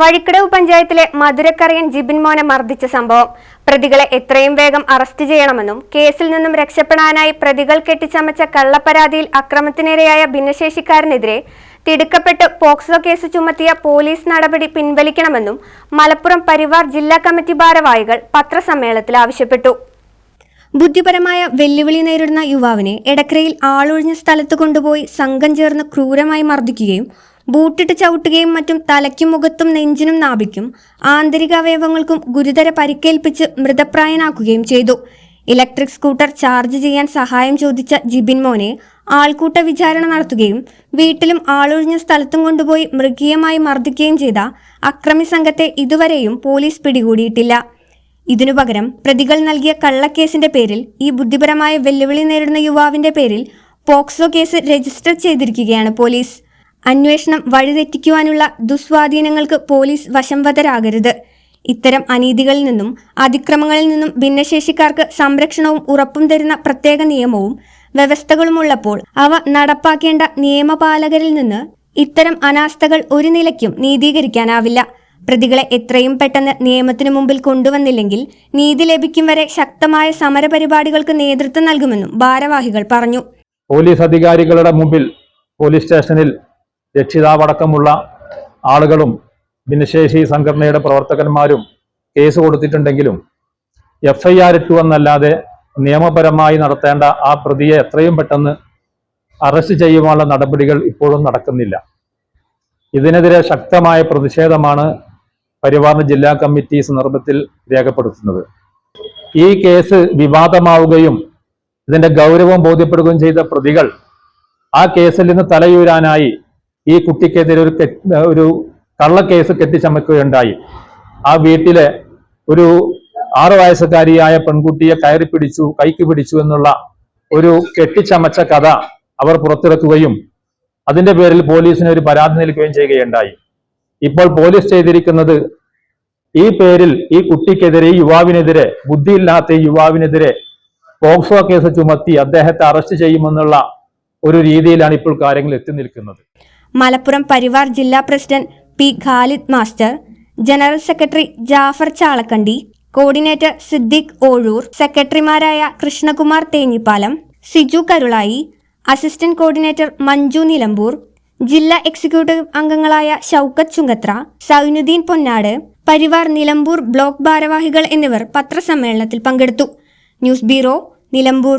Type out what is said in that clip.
Vazhikkadavu പഞ്ചായത്തിലെ മധുരക്കറിയൻ ജിബിൻ മോനെ മർദ്ദിച്ച സംഭവം. പ്രതികളെ എത്രയും വേഗം അറസ്റ്റ് ചെയ്യണമെന്നും കേസിൽ നിന്നും രക്ഷപ്പെടാനായി പ്രതികൾ കെട്ടിച്ചമച്ച കള്ളപ്പരാതിയിൽ അക്രമത്തിനിരയായ ഭിന്നശേഷിക്കാരനെതിരെ തിടുക്കപ്പെട്ട് പോക്സോ കേസ് ചുമത്തിയ പോലീസ് നടപടി പിൻവലിക്കണമെന്നും മലപ്പുറം പരിവാർ ജില്ലാ കമ്മിറ്റി ഭാരവാഹികൾ പത്രസമ്മേളനത്തിൽ ആവശ്യപ്പെട്ടു. ബുദ്ധിപരമായ വെല്ലുവിളി നേരിടുന്ന യുവാവിനെ എടക്കരയിൽ ആളൊഴിഞ്ഞ സ്ഥലത്ത് കൊണ്ടുപോയി സംഘം ചേർന്ന് ക്രൂരമായി മർദ്ദിക്കുകയും ബൂട്ടിട്ട് ചവിട്ടുകയും മറ്റും തലയ്ക്കും മുഖത്തും നെഞ്ചിനും നാഭിക്കും ആന്തരിക അവയവങ്ങൾക്കും ഗുരുതര പരിക്കേൽപ്പിച്ച് മൃതപ്രായനാക്കുകയും ചെയ്തു. ഇലക്ട്രിക് സ്കൂട്ടർ ചാർജ് ചെയ്യാൻ സഹായം ചോദിച്ച ജിബിൻ മോനെ ആൾക്കൂട്ട വിചാരണ നടത്തുകയും വീട്ടിലും ആളൊഴിഞ്ഞ സ്ഥലത്തും കൊണ്ടുപോയി മൃഗീയമായി മർദ്ദിക്കുകയും ചെയ്ത അക്രമി സംഘത്തെ ഇതുവരെയും പോലീസ് പിടികൂടിയിട്ടില്ല. ഇതിനു പകരം പ്രതികൾ നൽകിയ കള്ളക്കേസിന്റെ പേരിൽ ഈ ബുദ്ധിപരമായ വെല്ലുവിളി നേരിടുന്ന യുവാവിന്റെ പേരിൽ പോക്സോ കേസ് രജിസ്റ്റർ ചെയ്തിരിക്കുകയാണ് പോലീസ്. അന്വേഷണം വഴിതെറ്റിക്കുവാനുള്ള ദുസ്വാധീനങ്ങൾക്ക് പോലീസ് വശംവതരാകരുത്. ഇത്തരം അനീതികളിൽ നിന്നും അതിക്രമങ്ങളിൽ നിന്നും ഭിന്നശേഷിക്കാർക്ക് സംരക്ഷണവും ഉറപ്പും തരുന്ന പ്രത്യേക നിയമവും വ്യവസ്ഥകളുമുള്ളപ്പോൾ അവ നടപ്പാക്കേണ്ട നിയമപാലകരിൽ നിന്ന് ഇത്തരം അനാസ്ഥകൾ ഒരു നിലയ്ക്കും നീതീകരിക്കാനാവില്ല. പ്രതികളെ എത്രയും പെട്ടെന്ന് നിയമത്തിനു മുമ്പിൽ കൊണ്ടുവന്നില്ലെങ്കിൽ നീതി ലഭിക്കും വരെ ശക്തമായ സമരപരിപാടികൾക്ക് നേതൃത്വം നൽകുമെന്നും ഭാരവാഹികൾ പറഞ്ഞു. പോലീസ് അധികാരികളുടെ മുമ്പിൽ പോലീസ് സ്റ്റേഷനിൽ രക്ഷിതാവടക്കമുള്ള ആളുകളും ഭിന്നശേഷി സംഘടനയുടെ പ്രവർത്തകന്മാരും കേസ് കൊടുത്തിട്ടുണ്ടെങ്കിലും എഫ് ഐ ആർ ഇട്ടുവെന്നല്ലാതെ നിയമപരമായി നടത്തേണ്ട ആ പ്രതിയെ എത്രയും പെട്ടെന്ന് അറസ്റ്റ് ചെയ്യുവാനുള്ള നടപടികൾ ഇപ്പോഴും നടക്കുന്നില്ല. ഇതിനെതിരെ ശക്തമായ പ്രതിഷേധമാണ് പരിവാറിന് ജില്ലാ കമ്മിറ്റി സന്ദർഭത്തിൽ രേഖപ്പെടുത്തുന്നത്. ഈ കേസ് വിവാദമാവുകയും ഇതിന്റെ ഗൗരവം ബോധ്യപ്പെടുകയും ചെയ്ത പ്രതികൾ ആ കേസിൽ നിന്ന് തലയൂരാനായി ഈ കുട്ടിക്കെതിരെ ഒരു ഒരു കള്ളക്കേസ് കെട്ടിച്ചമക്കുകയുണ്ടായി. ആ വീട്ടിലെ ഒരു ആറു വയസ്സുകാരിയായ പെൺകുട്ടിയെ കയറി പിടിച്ചു കൈക്ക് പിടിച്ചു എന്നുള്ള ഒരു കെട്ടിച്ചമച്ച കഥ അവർ പുറത്തിറക്കുകയും അതിന്റെ പേരിൽ പോലീസിന് ഒരു പരാതി നൽകുകയും ചെയ്യുകയുണ്ടായി. ഇപ്പോൾ പോലീസ് ചെയ്തിരിക്കുന്നത് ഈ പേരിൽ ഈ കുട്ടിക്കെതിരെ യുവാവിനെതിരെ ബുദ്ധിയില്ലാത്ത യുവാവിനെതിരെ പോക്സോ കേസ് ചുമത്തി അദ്ദേഹത്തെ അറസ്റ്റ് ചെയ്യുമെന്നുള്ള ഒരു രീതിയിലാണ് ഇപ്പോൾ കാര്യങ്ങൾ എത്തി നിൽക്കുന്നത്. മലപ്പുറം പരിവാർ ജില്ലാ president P Khalid master general secretary Jafar Chalakkandi coordinator Siddique Ozhur സെക്രട്ടറിമാരായ കൃഷ്ണകുമാർ തേഞ്ഞിപ്പാലം സിജു കരുളായി അസിസ്റ്റന്റ് കോർഡിനേറ്റർ മഞ്ജു നിലമ്പൂർ ജില്ലാ എക്സിക്യൂട്ടീവ് അംഗങ്ങളായ ഷൗക്കത്ത് ചുങ്കത്ര സൈനുദ്ദീൻ പൊന്നാട് പരിവാർ നിലമ്പൂർ ബ്ലോക്ക് ഭാരവാഹികൾ എന്നിവർ പത്രസമ്മേളനത്തിൽ പങ്കെടുത്തു. News bureau Nilambur.